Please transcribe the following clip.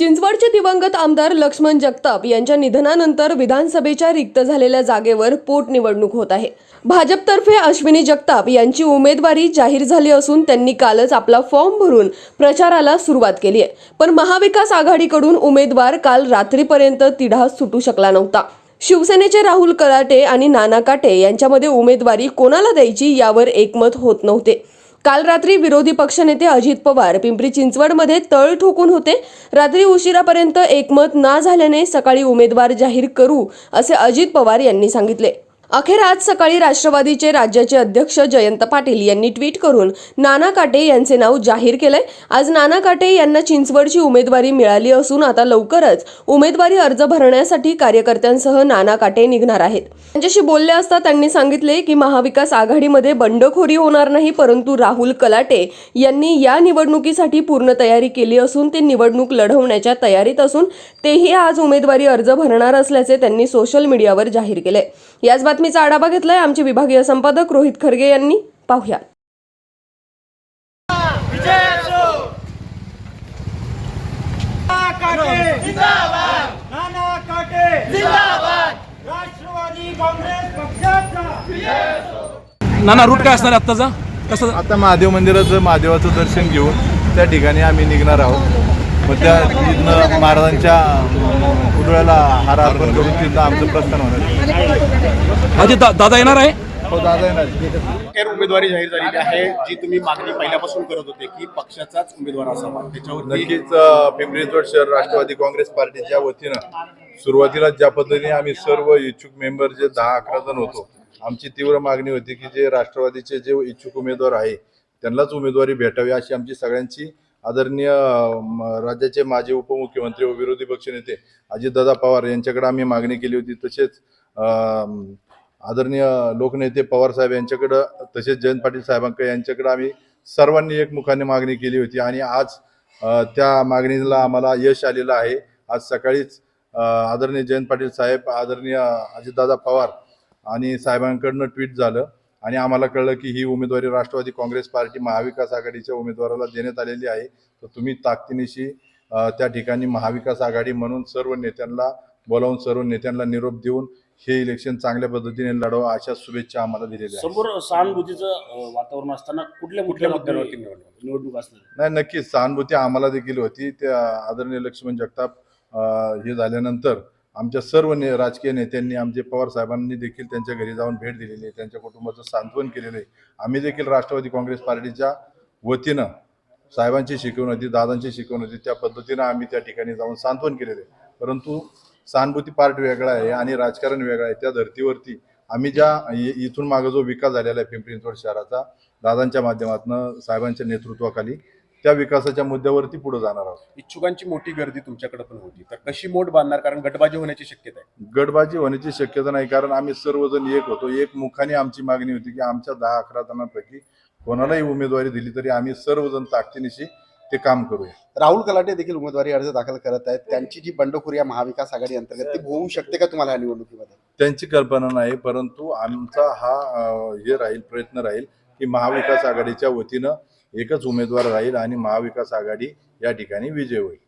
चिंचवडचे दिवंगत आमदार लक्ष्मण जगताप यांच्या निधनानंतर विधानसभेच्या रिक्त झालेल्या जागेवर पोटनिवडणूक होत आहे. भाजपतर्फे अश्विनी जगताप यांची उमेदवारी जाहीर झाली असून त्यांनी कालच आपला फॉर्म भरून प्रचाराला सुरुवात केली आहे. पण महाविकास आघाडीकडून उमेदवार काल रात्रीपर्यंत तिढा सुटू शकला नव्हता. शिवसेनेचे राहुल कराटे आणि नाना काटे यांच्यामध्ये उमेदवारी कोणाला द्यायची यावर एकमत होत नव्हते. काल रात्री विरोधी पक्षनेते अजित पवार पिंपरी चिंचवडमध्ये तळ ठोकून होते. रात्री उशिरापर्यंत एकमत ना झाल्याने सकाळी उमेदवार जाहीर करू असे अजित पवार यांनी सांगितले. अखेर आज सकाळी राष्ट्रवादीचे राज्याचे अध्यक्ष जयंत पाटील यांनी ट्विट करून नाना काटे यांचे नाव जाहीर केलंय. आज नाना काटे यांना चिंचवडची उमेदवारी मिळाली असून आता लवकरच उमेदवारी अर्ज भरण्यासाठी कार्यकर्त्यांसह नाना काटे निघणार आहेत. त्यांच्याशी बोलले असता त्यांनी सांगितले की महाविकास आघाडीमध्ये बंडखोरी होणार नाही परंतु राहुल कलाटे यांनी या निवडणुकीसाठी पूर्ण तयारी केली असून ते निवडणूक लढवण्याच्या तयारीत असून तेही आज उमेदवारी अर्ज भरणार असल्याचे त्यांनी सोशल मीडियावर जाहीर केले याच बातमीचा आढावा घेतलाय आमचे विभागीय संपादक रोहित खरगे यांनी. पाहुया विजय असो नाना काटे जिंदाबाद नाना काटे जिंदाबाद राष्ट्रवादी काँग्रेस पक्षाचा नाना रूट काय असणार आहे आत्ताचा? कसं आता महादेव मंदिराचं महादेवाचं दर्शन घेऊन त्या ठिकाणी आम्ही निघणार आहोत. मग त्या तिथनं महाराजांच्या पुतळ्याला हार अर्पण करून तिथं आमचं प्रस्थान होणार आहे. अजित दा- दादा येणार आहे? हो दादा येणार उमेदवारी जाहीर झालेली आहे जी तुम्ही मागणी पहिल्यापासून करत होते की पक्षाचाच उमेदवार असावा. त्याच्यावरती नक्कीच पिंपरी शहर राष्ट्रवादी काँग्रेस पार्टीच्या वतीनं सुरुवातीला ज्या पद्धतीने आम्ही सर्व इच्छुक मेंबर जे दहा अकरा जण होतो आमची तीव्र मागणी होती की जे राष्ट्रवादीचे जे इच्छुक उमेदवार आहे त्यांनाच उमेदवारी भेटावी अशी आमची सगळ्यांची आदरणीय म- राज्याचे माजी उपमुख्यमंत्री व विरोधी पक्षनेते अजितदादा पवार यांच्याकडे आम्ही मागणी केली होती. तसेच आदरणीय लोकनेते पवार साहेब यांच्याकडं तसेच जयंत पाटील साहेबांकडे यांच्याकडे आम्ही सर्वांनी एकमुखाने मागणी केली होती. आणि आज त्या मागणीला आम्हाला यश आलेलं आहे. आज सकाळीच आदरणीय जयंत पाटील साहेब आदरणीय अजितदादा पवार आणि साहेबांकडनं ट्विट झालं. आणि आम्हाला कळलं की ही उमेदवारी राष्ट्रवादी काँग्रेस पार्टी महाविकास आघाडीच्या उमेदवाराला देण्यात आलेली आहे. तर तुम्ही ताकदीनिशी त्या ठिकाणी महाविकास आघाडी म्हणून सर्व नेत्यांना बोलावून सर्व नेत्यांना निरोप देऊन हे इलेक्शन चांगल्या पद्धतीने लढवा अशा शुभेच्छा आम्हाला दिलेल्या आहेत. समोर सहानुभूतीचं वातावरण असताना कुठल्या कुठल्या मुद्द्यांवरती निवडणूक असणार? नाही नक्कीच. सहानुभूती आम्हाला देखील होती. त्या आदरणीय लक्ष्मण जगताप हे झाल्यानंतर आमच्या सर्व ने राजकीय नेत्यांनी आमचे पवार साहेबांनी देखील त्यांच्या घरी जाऊन भेट दिलेली आहे. त्यांच्या कुटुंबाचं सांत्वन केलेलं आहे. आम्ही देखील राष्ट्रवादी काँग्रेस पार्टीच्या वतीनं साहेबांची शिकवण होती दादांची शिकवण होती. त्या पद्धतीनं आम्ही त्या ठिकाणी जाऊन सांत्वन केलेलं आहे. परंतु सहानुभूती पार्ट वेगळा आहे आणि राजकारण वेगळं आहे. त्या धर्तीवरती आम्ही ज्या इथून मागं जो विकास झालेला आहे पिंपरी चिंचवड शहराचा दादांच्या माध्यमातून साहेबांच्या नेतृत्वाखाली त्या विकासाच्या मुद्द्यावरती पुढे जाणार आहोत. इच्छुकांची मोठी गर्दी तुमच्याकडे पण होती. तर कशी मोठ बांधणार? कारण गटबाजी होण्याची शक्यता आहे. गटबाजी होण्याची शक्यता नाही कारण आम्ही सर्वजण एक होतो. एक मुखाने आमची मागणी होती की आमच्या दहा अकरा जणांपैकी कोणालाही उमेदवारी दिली तरी आम्ही सर्वजण ताकदीनिशी ते काम करूया. राहुल कलाटे देखील उमेदवारी अर्ज दाखल करत आहेत. त्यांची जी बंडखोरी आहे महाविकास आघाडी अंतर्गत ती होऊ शकते का तुम्हाला या निवडणुकीमध्ये? त्यांची कल्पना नाही परंतु आमचा हा अं, हे राहील प्रयत्न राहील की महाविकास आघाडीच्या वतीनं एकच उमेदवार राहील आणि महाविकास आघाडी या ठिकाणी विजय होईल.